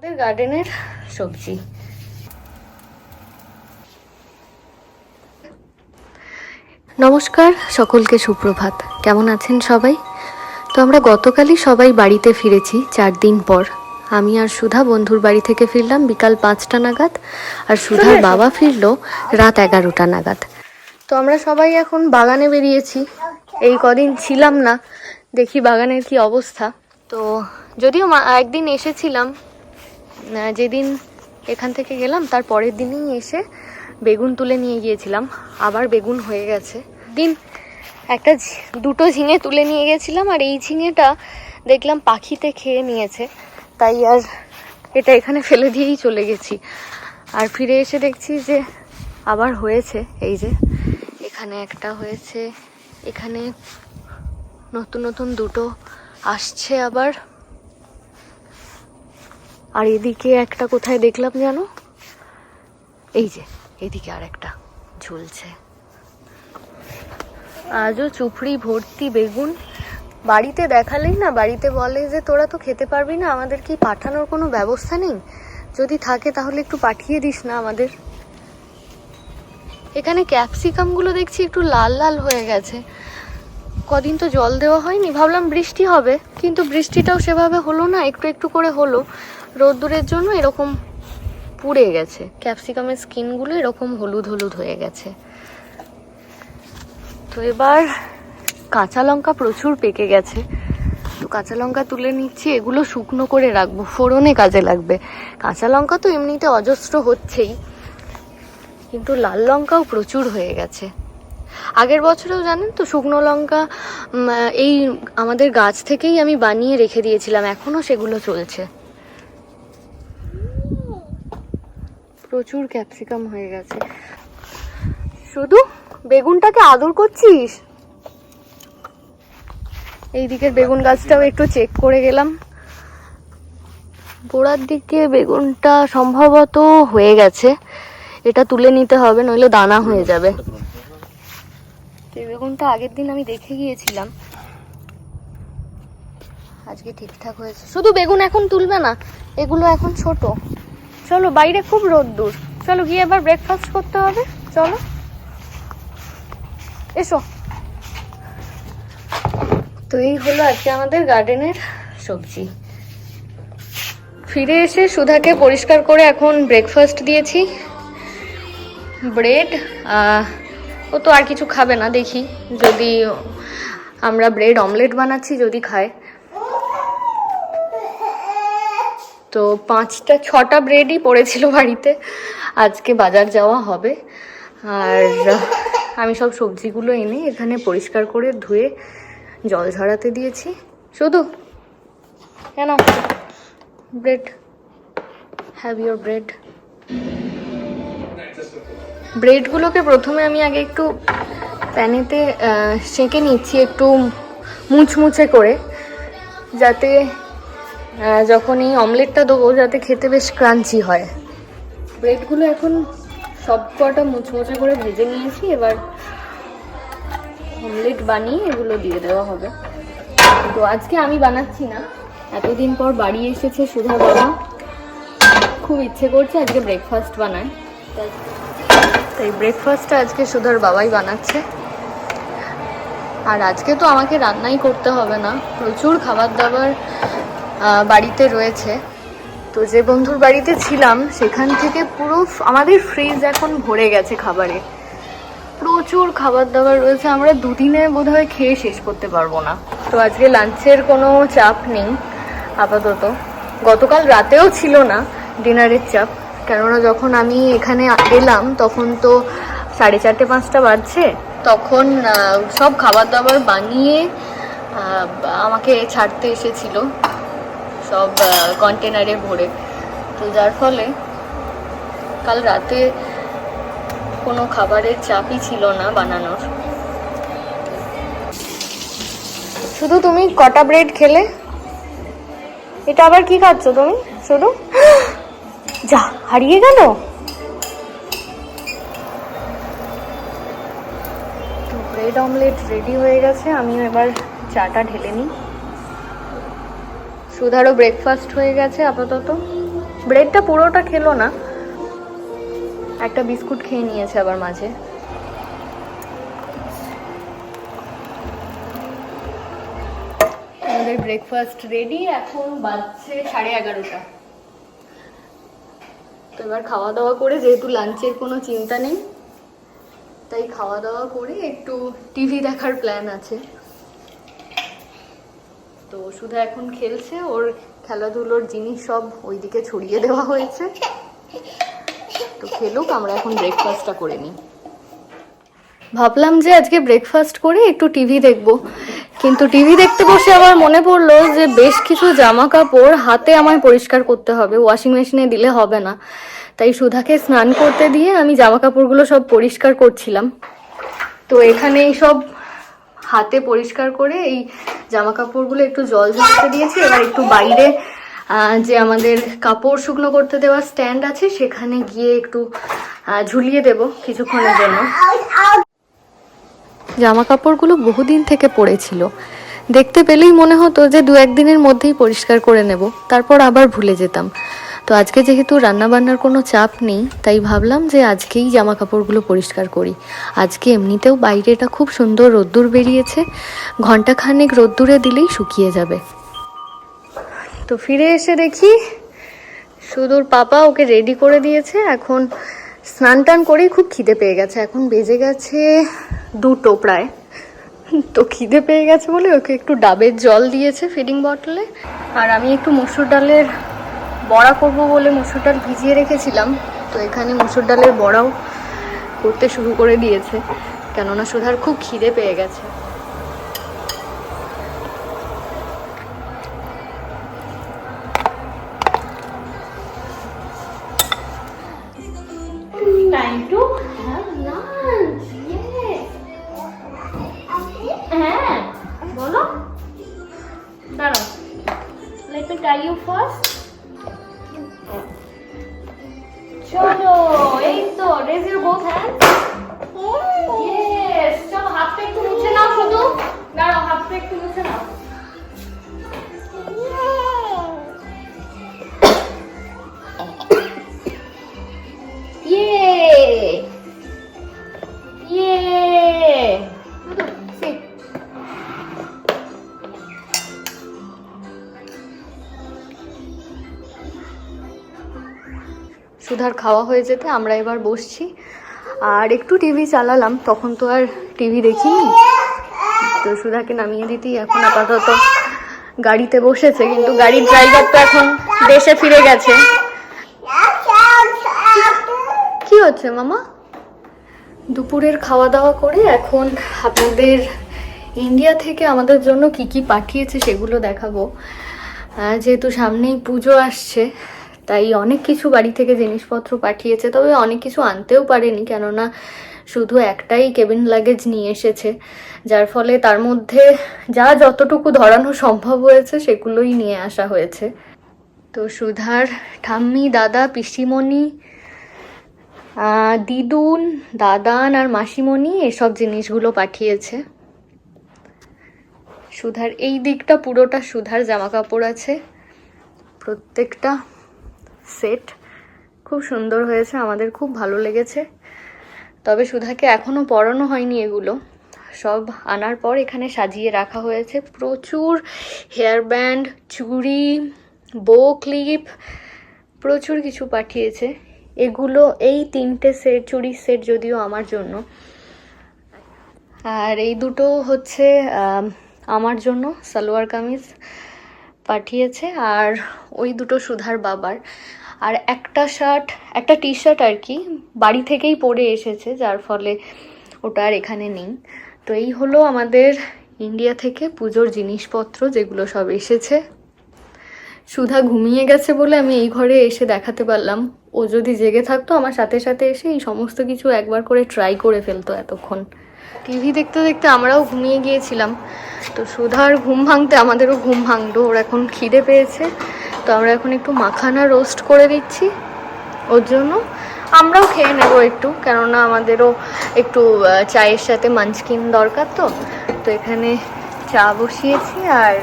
আমাদের গার্ডেনের সবজি। নমস্কার সকলকে সুপ্রভাত। কেমন আছেন সবাই? তো আমরা গতকালই সবাই বাড়িতে ফিরেছি চার দিন পর। আমি আর সুধা বন্ধুর বাড়ি থেকে ফিরলাম বিকাল পাঁচটা নাগাদ আর সুধার বাবা ফিরল রাত এগারোটা নাগাদ। তো আমরা সবাই এখন বাগানে বেরিয়েছি। এই কদিন ছিলাম না দেখি বাগানের কি অবস্থা। তো যদিও একদিন এসেছিলাম যেদিন এখান থেকে গেলাম, তার পরের দিনই এসে বেগুন তুলে নিয়ে গিয়েছিলাম। আবার বেগুন হয়ে গেছে। দিন একটা দুটো ঝিঙে তুলে নিয়ে গেছিলাম, আর এই ঝিঙেটা দেখলাম পাখিতে খেয়ে নিয়েছে। তাই আর এটা এখানে ফেলে দিয়েই চলে গেছি। আর ফিরে এসে দেখছি যে আবার হয়েছে। এই যে, এখানে একটা হয়েছে। এখানে নতুন নতুন দুটো আসছে আবার। আর এদিকে একটা কোথায় দেখলাম জানো? এই যে, এদিকে আর একটা ঝুলছে। আজও চুপড়ি ভর্তি বেগুন। বাড়িতে দেখালেই না, বাড়িতে বলে যে তোরা তো খেতে পারবি না, আমাদের কি পাঠানোর কোনো ব্যবস্থা নেই? যদি থাকে তাহলে একটু পাঠিয়ে দিস না আমাদের। এখানে ক্যাপসিকামগুলো দেখছি একটু লাল লাল হয়ে গেছে। কদিন তো জল দেওয়া হয়নি, ভাবলাম বৃষ্টি হবে, কিন্তু বৃষ্টিটাও সেভাবে হলো না, একটু একটু করে হলো। রোদ্দুরের জন্য এরকম পুড়ে গেছে। ক্যাপসিকামের স্কিনগুলো এরকম হলুদ হলুদ হয়ে গেছে। তো এবার কাঁচা লঙ্কা প্রচুর পেকে গেছে। তো কাঁচা লঙ্কা তুলে নিচ্ছি, এগুলো শুকনো করে রাখব, ফোড়নে কাজে লাগবে। কাঁচা লঙ্কা তো এমনিতে অজস্র হচ্ছেই, কিন্তু লাল লঙ্কাও প্রচুর হয়ে গেছে। আগের বছরেও জানেন তো, শুকনো লঙ্কা এই আমাদের গাছ থেকেই আমি বানিয়ে রেখে দিয়েছিলাম, এখনও সেগুলো চলছে। প্রচুর ক্যাপসিকাম হয়ে গেছে। শুধু বেগুনটাকে আদর করছিস? এই দিকের বেগুন গাছটাও একটু চেক করে গেলাম। গোড়ার দিকে বেগুনটা সম্ভবত হয়ে গেছে। এটা তুলে নিতে হবে, নইলে দানা হয়ে যাবে। এই বেগুনটা আগের দিন আমি দেখে গিয়েছিলাম। আজকে ঠিকঠাক হয়েছে। শুধু বেগুন এখন তুলবে না, এগুলো এখন ছোট। চলো, বাইরে খুব রোদ্দুর চলো, গিয়ে এবার ব্রেকফাস্ট করতে হবে। চলো। এসো। তো এই হলো আজকে আমাদের গার্ডেনের সবজি। ফিরে এসে সুধাকে পরিষ্কার করে এখন ব্রেকফাস্ট দিয়েছি। ব্রেড ও তো আর কিছু খাবে না, দেখি। যদি আমরা ব্রেড অমলেট বানাচ্ছি, যদি খায়। তো পাঁচটা, ছটা ব্রেডই পড়েছিল বাড়িতে। আজকে বাজার যাওয়া হবে। আর, আমি সব সবজিগুলো এনে এখানে পরিষ্কার করে ধুয়ে জল ঝরাতে দিয়েছি। শুধু, কেন? ব্রেড হ্যাভ ইউর ব্রেড ব্রেডগুলোকে প্রথমে আমি আগে একটু প্যানেতে সেঁকে নিচ্ছি একটু মুচমুচে করে, যাতে যখন এই অমলেটটা দেবো, যাতে খেতে বেশ ক্রাঞ্চি হয়। ব্রেডগুলো এখন সব কটা মুচমুচে করে ভেজে নিয়েছি। এবার অমলেট বানিয়ে এগুলো দিয়ে দেওয়া হবে। তো আজকে আমি বানাচ্ছি না। এতদিন পর বাড়ি এসেছে সুধা বাবা। খুব ইচ্ছে করছে আজকে ব্রেকফাস্ট বানায়। তাই তাই ব্রেকফাস্টটা আজকে সুধার বাবাই বানাচ্ছে। আর আজকে তো আমাকে রান্নাই করতে হবে না। প্রচুর খাবার দাবার বাড়িতে রয়েছে। তো যে বন্ধুর বাড়িতে ছিলাম, সেখান থেকে পুরো আমাদের ফ্রিজ এখন ভরে গেছে খাবারে। প্রচুর খাবার দাবার রয়েছে, আমরা দুদিনে বোধহয় খেয়ে শেষ করতে পারব না। তো আজকে লাঞ্চের কোনো চাপ নেই, আপাতত। গতকাল রাতেও ছিল না ডিনারের চাপ, কেননা যখন আমি এখানে এলাম, তখন তো সাড়ে চারটে, পাঁচটা বাজছে। তখন সব খাবার দাবার বানিয়ে আমাকে ছাড়তে এসেছিল। সব কন্টেনারে ভরে। তো যার ফলে কাল রাতে কোনো খাবারের চাপই ছিল না বানানোর। শুধু তুমি কটা ব্রেড খেলে? এটা আবার কি খাচ্ছ তুমি? শুধু? যা, হারিয়ে গেল? ব্রেড অমলেট রেডি হয়ে গেছে, আমিও এবার চাটা ঢেলে নিই। সুধারও ব্রেকফাস্ট হয়ে গেছে আপাতত। ব্রেডটা পুরোটা খেলো না। একটা বিস্কুট খেয়ে নিয়েছে আবার মাঝে। আমাদের ব্রেকফাস্ট রেডি এখন বাজছে সাড়ে এগারোটা। তো এবার খাওয়া দাওয়া করে, যেহেতু লাঞ্চের কোনো চিন্তা নেই, তাই খাওয়া দাওয়া করে একটু টিভি দেখার প্ল্যান আছে। তো শুধু এখন খেলছে, ওর খেলাধুলোর জিনিস সব ওইদিকে ছড়িয়ে দেওয়া হয়েছে। তো খেলুক, আমরা এখন ব্রেকফাস্টটা করে নিই। ভাবলাম যে আজকে ব্রেকফাস্ট করে একটু টিভি দেখব, কিন্তু টিভি দেখতে বসে আবার মনে পড়ল যে বেশ কিছু জামা কাপড় হাতে আমায় পরিষ্কার করতে হবে ওয়াশিং মেশিনে দিলে হবে না। তাই সুধাকে স্নান করতে দিয়ে আমি জামা কাপড়গুলো সব পরিষ্কার করছিলাম। তো এখানে সব হাতে পরিষ্কার করে এই জামা কাপড়গুলো একটু জল ঝরতে দিয়েছি। এবার একটু বাইরে যে আমাদের কাপড় শুকনো করতে দেওয়া স্ট্যান্ড আছে, সেখানে গিয়ে একটু ঝুলিয়ে দেব কিছুক্ষণের জন্য। জামা কাপড়গুলো বহুদিন থেকে পড়েছিল। দেখতে পেলেই মনে হতো যে দু একদিনের মধ্যেই পরিষ্কার করে নেব। তারপর আবার ভুলে যেতাম। তো আজকে যেহেতু রান্নাবান্নার কোনো চাপ নেই, তাই ভাবলাম যে আজকেই জামা কাপড়গুলো পরিষ্কার করি। আজকে এমনিতেও বাইরেটা খুব সুন্দর রোদ্দুর বেরিয়েছে ঘন্টাখানেক রোদ্দুরে দিলেই শুকিয়ে যাবে। তো ফিরে এসে দেখি সুদূর পাপা ওকে রেডি করে দিয়েছে, এখন স্নান টান করেই খুব খিদে পেয়ে গেছে, এখন বেজে গেছে দুটো প্রায়। তো খিদে পেয়ে গেছে বলে ওকে একটু ডাবের জল দিয়েছে ফিডিং বটলে, আর আমি একটু মসুর ডালের বড়া করব বলে মসুর ডাল ভিজিয়ে রেখেছিলাম, তো এখানে মসুর ডালের বড়াও করতে শুরু করে দিয়েছে। কেননা সুধার খুব খিদে পেয়ে গেছে। Time to have. হ্যাঁ বলো। ইউ ফার্স্ট চলো এই তো raise your both hands yes চলো হাতটা একটু মুছে নাও শুধু। দাঁড়াও হাতটা একটু মুছে নাও। সুধার খাওয়া হয়ে যেতে, আমরা এবার বসছি। আর একটু টিভি চালালাম, তখন তো আর টিভি দেখিনি। তো সুধাকে নামিয়ে দিতেই এখন আপাতত গাড়িতে বসেছে, কিন্তু গাড়ির ড্রাইভার তো এখন দেশে ফিরে গেছে। কি হচ্ছে মামা? দুপুরের খাওয়া দাওয়া করে এখন আপনাদের ইন্ডিয়া থেকে আমাদের জন্য কি কি পাঠিয়েছে সেগুলো দেখাবো। যেহেতু সামনেই পুজো আসছে তাই অনেক কিছু বাড়ি থেকে জিনিসপত্র পাঠিয়েছে, তবে অনেক কিছু আনতেও পারেনি, কেননা শুধু একটাই কেবিন লাগেজ নিয়ে এসেছে। যার ফলে তার মধ্যে যা যতটুকু ধরানো সম্ভব হয়েছে, সেগুলোই নিয়ে আসা হয়েছে। তো সুধার ঠাম্মি, দাদা, পিসিমণি দিদুন, দাদান আর মাসিমণি এসব জিনিসগুলো পাঠিয়েছে। সুধার, এই দিকটা পুরোটা সুধার জামা কাপড় আছে। প্রত্যেকটা সেট। খুব সুন্দর হয়েছে, আমাদের খুব ভালো লেগেছে। তবে সুধাকে এখনও পরানো হয়নি এগুলো। সব আনার পর এখানে সাজিয়ে রাখা হয়েছে প্রচুর হেয়ার ব্যান্ড চুড়ি বো ক্লিপ প্রচুর কিছু পাঠিয়েছে। এগুলো এই তিনটে সেট চুড়ির সেট যদিও আমার জন্য। আর এই দুটো হচ্ছে আমার জন্য সালোয়ার কামিজ। পাঠিয়েছে আর ওই দুটো সুধার বাবার। আর একটা শার্ট একটা টি শার্ট আর কি বাড়ি থেকেই পরে এসেছে, যার ফলে ওটা আর এখানে নেই। তো এই হলো আমাদের ইন্ডিয়া থেকে পুজোর জিনিসপত্র, যেগুলো সব এসেছে। সুধা ঘুমিয়ে গেছে বলে আমি এই ঘরে এসে দেখাতে পারলাম। ও যদি জেগে থাকতো, আমার সাথে সাথে এসে এই সমস্ত কিছু একবার করে ট্রাই করে ফেলতো এতক্ষণ। টিভি দেখতে দেখতে আমরাও ঘুমিয়ে গিয়েছিলাম। তো সুধার ঘুম ভাঙতে আমাদেরও ঘুম ভাঙলো, ওর এখন খিদে পেয়েছে। তো আমরা এখন একটু মাখানা রোস্ট করে দিচ্ছি। ওর জন্য আমরাও খেয়ে নেব একটু, কেননা আমাদেরও একটু চায়ের সাথে মাঞ্চকিন দরকার তো। তো এখানে চা বসিয়েছি আর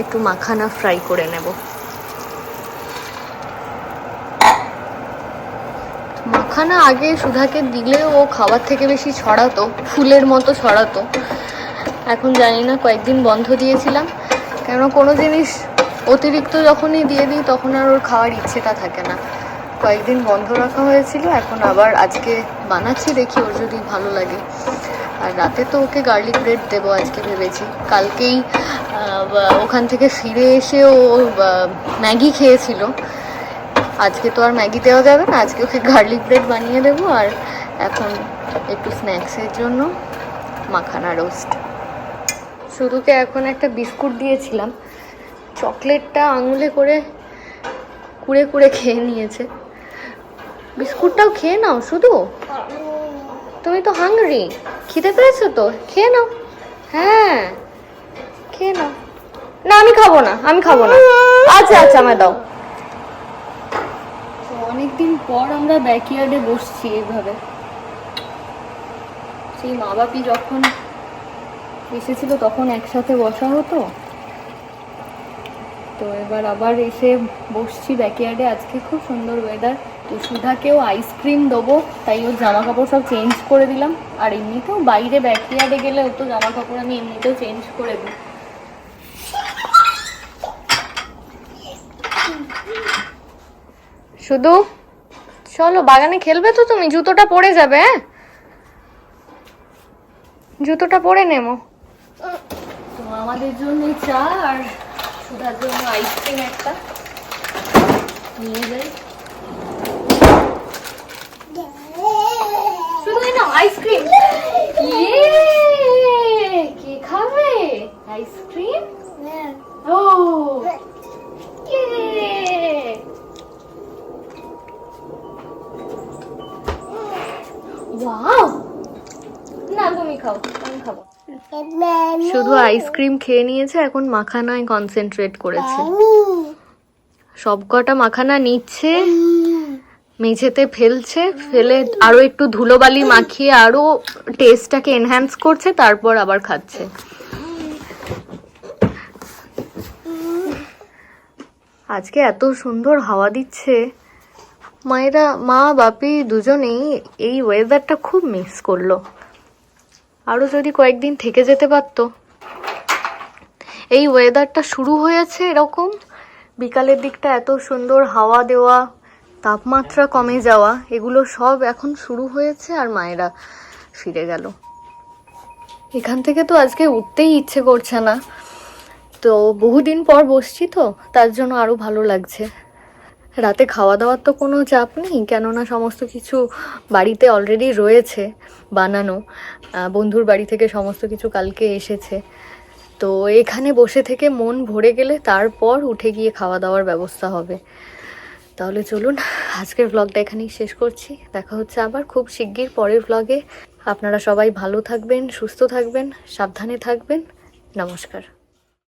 একটু মাখানা ফ্রাই করে নেব। মাখানা আগে সুধাকে দিলে ও খাবার থেকে বেশি ছড়াতো, ফুলের মতো ছড়াতো। এখন জানি না, কয়েকদিন বন্ধ দিয়েছিলাম। কেন কোনো জিনিস অতিরিক্ত যখনই দিয়ে দিই, তখন আর ওর খাওয়ার ইচ্ছেটা থাকে না। কয়েকদিন বন্ধ রাখা হয়েছিল, এখন আবার আজকে বানাচ্ছি, দেখি ওর যদি ভালো লাগে। আর রাতে তো ওকে গার্লিক ব্রেড দেবো আজকে ভেবেছি। কালকেই ওখান থেকে ফিরে এসে ও ম্যাগি খেয়েছিল। আজকে তো আর ম্যাগি দেওয়া যাবে না, আজকে ওকে গার্লিক ব্রেড বানিয়ে দেবো আর এখন একটু স্ন্যাক্সের জন্য মাখানা রোস্ট। শুধুকে এখন একটা বিস্কুট দিয়েছিলাম, চকলেটটা আঙুলে করে কুড়ে কুড়ে খেয়ে নিয়েছে। বিস্কুটটাও খেয়ে নাও শুধু। তুমি তো হাংরি খিদে পেয়েছ তো, খেয়ে নাও। হ্যাঁ খেয়ে নাও। না, আমি খাব না, আমি খাব না। আচ্ছা আচ্ছা আমায় দাও। অনেকদিন পর আমরা ব্যাকইয়ার্ডে বসছি এইভাবে। সেই মা বাপি যখন এসেছিল তখন একসাথে বসা হতো। তো এবার আবার এসে বসছি ব্যাকইয়ার্ডে আজকে খুব সুন্দর ওয়েদার তো সুধাকেও আইসক্রিম দেবো, তাই ওর জামা কাপড় সব চেঞ্জ করে দিলাম। আর এমনিতেও বাইরে ব্যাকইয়ার্ডে গেলে ও তো জামা কাপড় আমি এমনিতেও চেঞ্জ করে দিই। শুধু চলো, বাগানে খেলবে তো তুমি, জুতোটা পরে যাবে হ্যাঁ? জুতোটা পরে নেমো। তো আমাদের জন্য চা আর সুধার জন্য আইসক্রিম একটা। নিয়ে যাই শুধু এই নাও আইসক্রিম ইয়ে কে খাবে আইসক্রিম ও ইয়ে ওয়াও না তুমি খাও আমি খাব আইসক্রিম খেয়ে নিয়েছে, এখন মাখানায় কনসেন্ট্রেট করেছে। সব কটা মাখানা নিচ্ছে, মেঝেতে ফেলছে, ফেলে আরও একটু ধুলোবালি মাখিয়ে আরও টেস্টটাকে এনহ্যান্স করছে, তারপর আবার খাচ্ছে। আজকে এত সুন্দর হাওয়া দিচ্ছে। মায়েরা, মা, বাপি দুজনেই এই ওয়েদারটা খুব মিস করল। আরও যদি কয়েকদিন থেকে যেতে পারতো। এই ওয়েদারটা শুরু হয়েছে এরকম। বিকালের দিকটা এত সুন্দর হাওয়া দেওয়া, তাপমাত্রা কমে যাওয়া, এগুলো সব এখন শুরু হয়েছে আর মায়েরা ফিরে গেল। এখান থেকে তো আজকে উঠতেই ইচ্ছে করছে না। তো বহুদিন পর বসছি তো, তার জন্য আরও ভালো লাগছে। রাতে খাওয়া দাওয়ার তো কোনো চাপ নেই, কেননা সমস্ত কিছু বাড়িতে অলরেডি রয়েছে, বানানো। বন্ধুর বাড়ি থেকে সমস্ত কিছু কালকে এসেছে। তো এখানে বসে থেকে মন ভরে গেলে তারপর উঠে গিয়ে খাওয়া দাওয়ার ব্যবস্থা হবে। তাহলে চলুন, আজকের ভ্লগটা এখানেই শেষ করছি। দেখা হচ্ছে আবার খুব শিগগির পরের ভ্লগে আপনারা সবাই ভালো থাকবেন, সুস্থ থাকবেন, সাবধানে থাকবেন। নমস্কার।